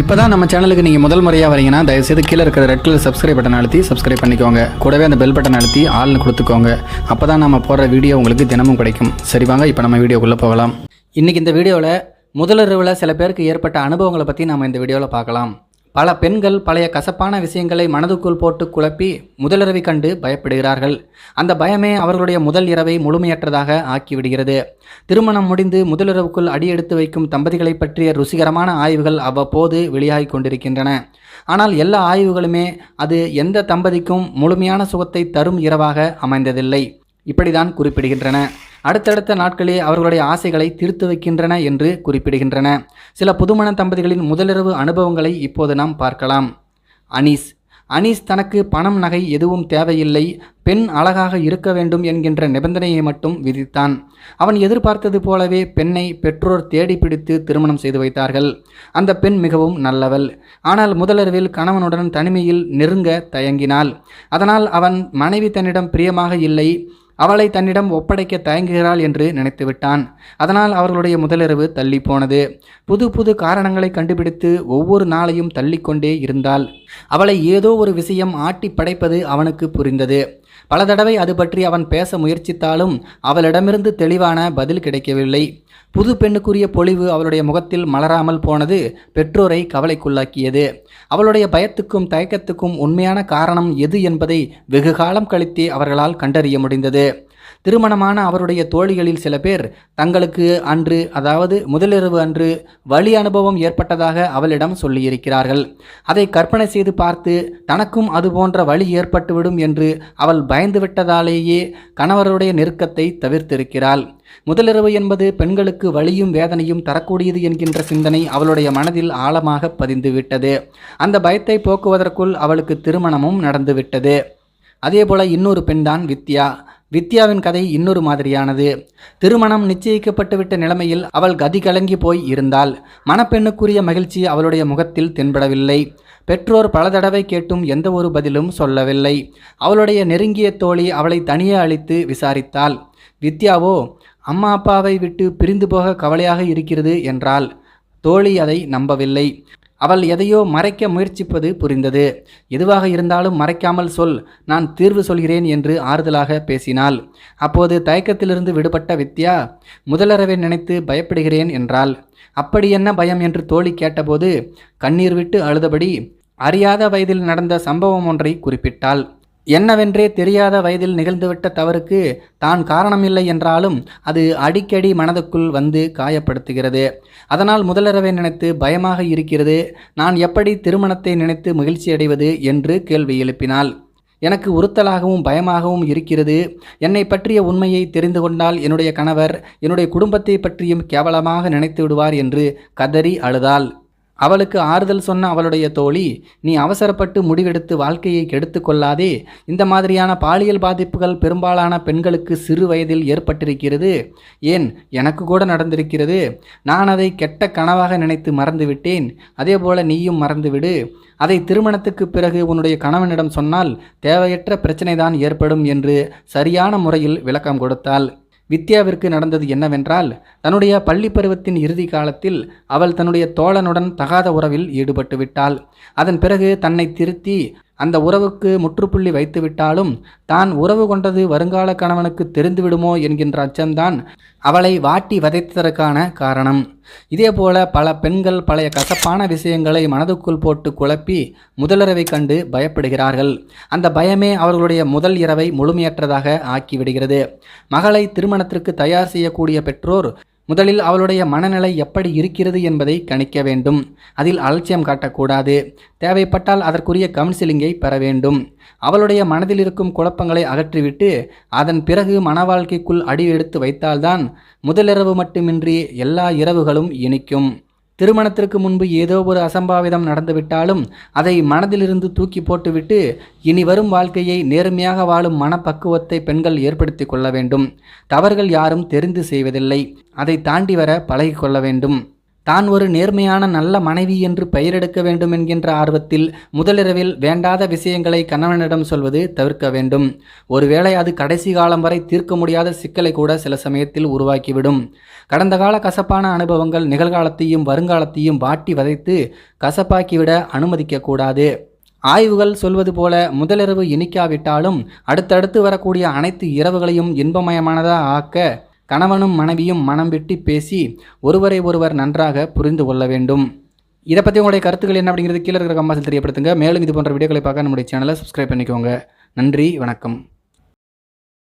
இப்போ தான் நம்ம சேனலுக்கு நீங்கள் முதல் முறையாக வரீங்கன்னா தயவுசெய்து கீழே இருக்கிற ரெட் கலர் சப்ஸ்கிரைப் பட்டன் அழுத்தி சப்ஸ்கிரைப் பண்ணிக்கோங்க. கூடவே அந்த பெல் பட்டன் அழுத்தி ஆள்னு கொடுத்துக்கோங்க. அப்போ தான் நம்ம போடுற வீடியோ உங்களுக்கு தினமும் கிடைக்கும். சரி வாங்க இப்போ நம்ம வீடியோக்குள்ளே போகலாம். இன்றைக்கி இந்த வீடியோவில் முதலிரவில் சில பேருக்கு ஏற்பட்ட அனுபவங்களை பற்றி நம்ம இந்த வீடியோவில் பார்க்கலாம். பல பெண்கள் பழைய கசப்பான விஷயங்களை மனதுக்குள் போட்டு குழப்பி முதலிரவை கண்டு பயப்படுகிறார்கள். அந்த பயமே அவர்களுடைய முதல் இரவை முழுமையற்றதாக ஆக்கிவிடுகிறது. திருமணம் முடிந்து முதலிரவுக்குள் அடியெடுத்து வைக்கும் தம்பதிகளை பற்றிய ருசிகரமான ஆய்வுகள் அவ்வப்போது வெளியாகிக் கொண்டிருக்கின்றன. ஆனால் எல்லா ஆய்வுகளுமே அது எந்த தம்பதிக்கும் முழுமையான சுகத்தை தரும் இரவாக அமைந்ததில்லை. இப்படிதான் குறிப்பிடுகின்றன. அடுத்தடுத்த நாட்களே அவர்களுடைய ஆசைகளை திருத்து வைக்கின்றன என்று குறிப்பிடுகின்றன. சில புதுமண தம்பதிகளின் முதலிரவு அனுபவங்களை இப்போது நாம் பார்க்கலாம். அனீஸ். அனீஸ் தனக்கு பணம் நகை எதுவும் தேவையில்லை. பெண் அழகாக இருக்க வேண்டும் என்கின்ற நிபந்தனையை மட்டும் விதித்தான். அவன் எதிர்பார்த்தது போலவே பெண்ணை பெற்றோர் தேடி பிடித்து திருமணம் செய்து வைத்தார்கள். அந்த பெண் மிகவும் நல்லவள். ஆனால் முதலரவில் கணவனுடன் தனிமையில் நெருங்க தயங்கினாள். அதனால் அவன் மனைவி தன்னிடம் பிரியமாக இல்லை. அவளை தன்னிடம் ஒப்படைக்க தயங்குகிறாள் என்று நினைத்துவிட்டான். அதனால் அவர்களுடைய முதலிரவு தள்ளி போனது புது புது காரணங்களை கண்டுபிடித்து ஒவ்வொரு நாளையும் தள்ளிக்கொண்டே இருந்தாள். அவளை ஏதோ ஒரு விஷயம் ஆட்டி படைப்பது அவனுக்கு புரிந்தது. பல தடவை அது பற்றி அவன் பேச முயற்சித்தாலும் அவளிடமிருந்து தெளிவான பதில் கிடைக்கவில்லை. புது பெண்ணுக்குரிய பொழிவு அவளுடைய முகத்தில் மலராமல் போனது பெற்றோரை கவலைக்குள்ளாக்கியது. அவளுடைய பயத்துக்கும் தயக்கத்துக்கும் உண்மையான காரணம் எது என்பதை வெகு காலம் கழித்தே அவர்களால் கண்டறிய முடிந்தது. திருமணமான அவருடைய தோழிகளில் சில பேர் தங்களுக்கு அன்று அதாவது முதலிரவு அன்று வழி அனுபவம் ஏற்பட்டதாக அவளிடம் சொல்லியிருக்கிறார்கள். அதை கற்பனை செய்து பார்த்து தனக்கும் அதுபோன்ற வழி ஏற்பட்டுவிடும் என்று அவள் பயந்து விட்டதாலேயே கணவருடைய நெருக்கத்தை தவிர்த்திருக்கிறாள். முதலிரவு என்பது பெண்களுக்கு வலியும் வேதனையும் தரக்கூடியது என்கின்ற சிந்தனை அவளுடைய மனதில் ஆழமாக பதிந்துவிட்டது. அந்த பயத்தை போக்குவதற்குள் அவளுக்கு திருமணமும் நடந்துவிட்டது. அதேபோல இன்னொரு பெண்தான் வித்யா. வித்யாவின் கதை இன்னொரு மாதிரியானது. திருமணம் நிச்சயிக்கப்பட்டுவிட்ட நிலைமையில் அவள் கதி கலங்கி போய் இருந்தாள். மணப்பெண்ணுக்குரிய மகிழ்ச்சி அவளுடைய முகத்தில் தென்படவில்லை. பெற்றோர் பல தடவை கேட்டும் எந்த ஒரு பதிலும் சொல்லவில்லை. அவளுடைய நெருங்கிய தோழி அவளை தனியே அழைத்து விசாரித்தாள். வித்யாவோ அம்மா அப்பாவை விட்டு பிரிந்து போக கவலையாக இருக்கிறது என்றால் தோழி அதை நம்பவில்லை. அவள் எதையோ மறைக்க முயற்சிப்பது புரிந்தது. எதுவாக இருந்தாலும் மறைக்காமல் சொல் நான் தீர்வு சொல்கிறேன் என்று ஆறுதலாக பேசினாள். அப்போது தயக்கத்திலிருந்து விடுபட்ட வித்யா முதலரவை நினைத்து பயப்படுகிறேன் என்றாள். அப்படி என்ன பயம்? என்று தோழி கேட்டபோது கண்ணீர் விட்டு அழுதபடி அறியாத வயதில் நடந்த சம்பவம் ஒன்றை குறிப்பிட்டாள். என்னவென்றே தெரியாத வயதில் நிகழ்ந்துவிட்ட தவறுக்கு தான் காரணமில்லை என்றாலும் அது அடிக்கடி மனதுக்குள் வந்து காயப்படுத்துகிறது. அதனால் முதலிரவை நினைத்து பயமாக இருக்கிறது. நான் எப்படி திருமணத்தை நினைத்து மகிழ்ச்சி அடைவது என்று கேள்வி எழுப்பினாள். எனக்கு உறுத்தலாகவும் பயமாகவும் இருக்கிறது. என்னை பற்றிய உண்மையை தெரிந்து கொண்டால் என்னுடைய கணவர் என்னுடைய குடும்பத்தை பற்றியும் கேவலமாக நினைத்து விடுவார் என்று கதறி அழுதாள். அவளுக்கு ஆறுதல் சொன்ன அவளுடைய தோழி நீ அவசரப்பட்டு முடிவெடுத்து வாழ்க்கையை கெடுத்து கொள்ளாதே. இந்த மாதிரியான பாலியல் பாதிப்புகள் பெரும்பாலான பெண்களுக்கு சிறு வயதில் ஏற்பட்டிருக்கிறது. ஏன்? எனக்கு கூட நடந்திருக்கிறது. நான் அதை கெட்ட கனவாக நினைத்து மறந்துவிட்டேன். அதே போல நீயும் மறந்துவிடு. அதை திருமணத்துக்கு பிறகு உன்னுடைய கணவனிடம் சொன்னால் தேவையற்ற பிரச்சனைதான் ஏற்படும் என்று சரியான முறையில் விளக்கம் கொடுத்தாள். வித்யாவிற்கு நடந்தது என்னவென்றால் தன்னுடைய பள்ளி பருவத்தின் இறுதி காலத்தில் அவள் தன்னுடைய தோழனுடன் தகாத உறவில் ஈடுபட்டு விட்டாள். அதன் பிறகு தன்னை திருத்தி அந்த உறவுக்கு முற்றுப்புள்ளி வைத்துவிட்டாலும் தான் உறவு கொண்டது வருங்கால கணவனுக்கு தெரிந்துவிடுமோ என்கின்ற அச்சம்தான் அவளை வாட்டி வதைத்ததற்கான காரணம். இதே போல பல பெண்கள் பழைய கசப்பான விஷயங்களை மனதுக்குள் போட்டு குழப்பி முதலிரவை கண்டு பயப்படுகிறார்கள். அந்த பயமே அவர்களுடைய முதல் இரவை முழுமையற்றதாக ஆக்கிவிடுகிறது. மகளை திருமணத்திற்கு தயார் செய்யக்கூடிய பெற்றோர் முதலில் அவளுடைய மனநிலை எப்படி இருக்கிறது என்பதை கணிக்க வேண்டும். அதில் அலட்சியம் காட்டக்கூடாது. தேவைப்பட்டால் அதற்குரிய கவுன்சிலிங்கை பெற வேண்டும். அவளுடைய மனதில் இருக்கும் குழப்பங்களை அகற்றிவிட்டு அதன் பிறகு மன வாழ்க்கைக்குள் அடி எடுத்து வைத்தால்தான் முதலிரவு மட்டுமின்றி எல்லா இரவுகளும் இனிக்கும். திருமணத்திற்கு முன்பு ஏதோ ஒரு அசம்பாவிதம் நடந்துவிட்டாலும் அதை மனதிலிருந்து தூக்கி போட்டுவிட்டு இனி வரும் வாழ்க்கையை நேர்மையாக வாழும் மனப்பக்குவத்தை பெண்கள் ஏற்படுத்தி கொள்ள வேண்டும். தவறுகள் யாரும் தெரிந்து செய்வதில்லை. அதை தாண்டி வர பழகிக்கொள்ள வேண்டும். தான் ஒரு நேர்மையான நல்ல மனைவி என்று பெயரெடுக்க வேண்டும் என்கின்ற ஆர்வத்தில் முதலிரவில் வேண்டாத விஷயங்களை கணவனிடம் சொல்வது தவிர்க்க வேண்டும். ஒருவேளை அது கடைசி காலம் வரை தீர்க்க முடியாத சிக்கலை கூட சில சமயத்தில் உருவாக்கிவிடும். கடந்த கால கசப்பான அனுபவங்கள் நிகழ்காலத்தையும் வருங்காலத்தையும் வாட்டி வதைத்து கசப்பாக்கிவிட அனுமதிக்கக்கூடாது. ஆய்வுகள் சொல்வது போல முதலிரவு இனிக்காவிட்டாலும் அடுத்தடுத்து வரக்கூடிய அனைத்து இரவுகளையும் இன்பமயமானதாக ஆக்க கணவனும் மனைவியும் மனம் விட்டு பேசி ஒருவரை ஒருவர் நன்றாக புரிந்து கொள்ள வேண்டும். இதை பற்றி உங்களுடைய கருத்துக்கள் என்ன அப்படிங்கிறது கீழே இருக்கிற கம்பாசில் தெரியப்படுத்துங்க. மேலும் இது போன்ற வீடியோக்களை பார்க்க நம்முடைய சேனலை சப்ஸ்கிரைப் பண்ணிக்கோங்க. நன்றி வணக்கம்.